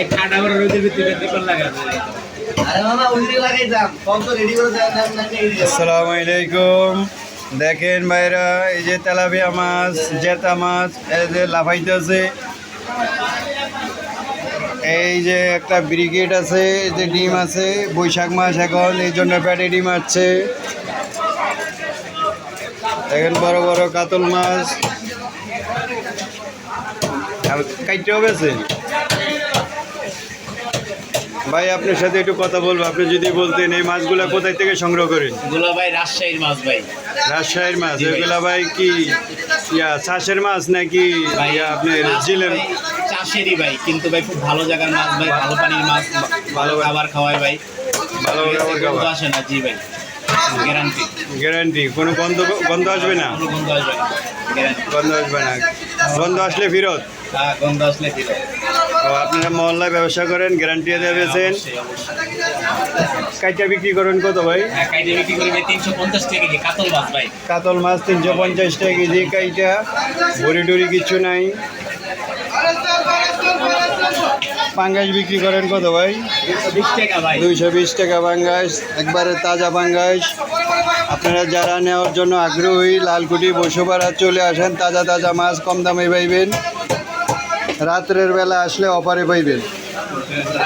এই করে রোদের ভিতরে দোকান লাগাবে। আসসালামু আলাইকুম। দেখেন ভাইরা এই যে তেলাপিয়া মাছ জেতা মাছ এই যে লাফাইতেছে এই যে একটা ব্রিগেড আছে এই যে ডিম আছে বৈশাখ মাস এখন এই জন্য প্যাটে ডিম আছে দেখেন বড় বড় কাতল মাছ। কাইটে হবে ভাই আপনার সাথে একটু কথা বলব। আপনি যদি বলতেন এই মাছগুলা কোথায় থেকে সংগ্রহ করেন? ভাই রাজশাহীর মাছ ভাই। রাজশাহীর মাছ জি ভাই। ওইগুলা ভাই কি ইয়া চাষের মাছ নাকি আপনার জিলের চাষেরই ভাই কিন্তু ভাই খুব ভালো জায়গার মাছ ভাই ভালো পানির মাছ ভালো খাবার খাওয়ায় ভাই। ভালো খাবার। আসে না জি ভাই। গ্যারান্টি। গ্যারান্টি। কোনো গন্ধ গন্ধ আসবে না? গন্ধ আসবে না। গন্ধ আসবে না। গন্ধ আসলে ফেরত? হ্যাঁ গন্ধ আসলে দিল আপনারা মহল্লায় ব্যবসা করেন গ্যারান্টি অবশ্যই অবশ্যই। কাইটা বিক্রি করেন কত ভাই? হ্যাঁ ভাই কাতল মাছ ভাই। কাতল মাছ তিনশো পঞ্চাশ টাকা কেজি কাইটা বড়ি টুরি কিছু নাই। পাঙ্গাস বিক্রি করেন কত ভাই? বিশ টাকা ভাই। দুইশো বিশ টাকা পাঙ্গাস একবারে তাজা পাঙ্গাস। আপনারা যারা নেওয়ার জন্য আগ্রহী লালকুটি বসুপাড়া চলে আসেন তাজা তাজা মাছ কম দামে পাইবেন। রাত্রের বেলা আসলে অফারে পাইবেন।